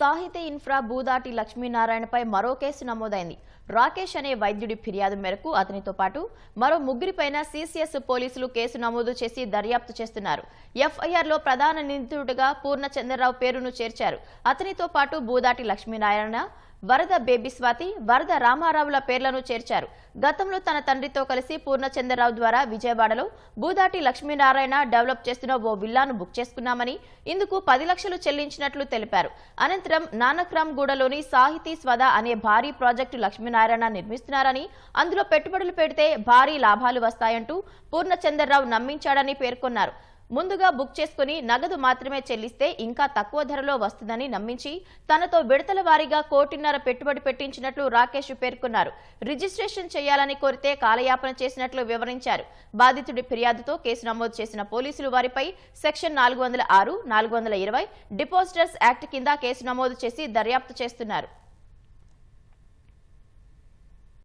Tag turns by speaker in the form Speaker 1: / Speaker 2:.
Speaker 1: సాహితీ ఇన్ఫ్రా భూదాటి లక్ష్మీనారాయణపై మరో కేసు నమోదైంది. రాకేష్ అనే వైద్యుడి ఫిర్యాదు మేరకు అతనితో పాటు మరో ముగ్గురిపైన సీసీఎస్ పోలీసులు కేసు నమోదు చేసి దర్యాప్తు చేస్తున్నారు. ఎఫ్ఐఆర్లో ప్రధాన నిందితుడిగా పూర్ణ చంద్రరావు పేరును చేర్చారు. అతనితో పాటు భూదాటి లక్ష్మీనారాయణ వరద బేబీ స్వాతి వరద రామారావుల పేర్లను చేర్చారు. గతంలో తన తండ్రితో కలిసి పూర్ణచంద్రరావు ద్వారా విజయవాడలో భూదాటి లక్ష్మీనారాయణ డెవలప్ చేస్తున్న ఓ విల్లాను బుక్ చేసుకున్నామని ఇందుకు పది లక్షలు చెల్లించినట్లు తెలిపారు. అనంతరం నానక్రామ్గూడలోని సాహితీ స్వద అనే భారీ ప్రాజెక్టు లక్ష్మీనారాయణ నిర్మిస్తున్నారని అందులో పెట్టుబడులు పెడితే భారీ లాభాలు వస్తాయంటూ పూర్ణచంద్రరావు నమ్మించాడని పేర్కొన్నారు. ముందుగా బుక్ చేసుకుని నగదు మాత్రమే చెల్లిస్తే ఇంకా తక్కువ ధరలో వస్తుందని నమ్మించి తనతో విడతల వారీగా కోటిన్నర పెట్టుబడి పెట్టించినట్లు రాకేష్ పేర్కొన్నారు. రిజిస్ట్రేషన్ చేయాలని కోరితే కాలయాపన చేసినట్లు వివరించారు. బాధితుడి ఫిర్యాదుతో కేసు నమోదు చేసిన పోలీసులు వారిపై సెక్షన్ నాలుగు వందల ఆరు నాలుగు వందల ఇరవై డిపాజిటర్స్ యాక్ట్ కింద కేసు నమోదు చేసి దర్యాప్తు చేస్తున్నారు.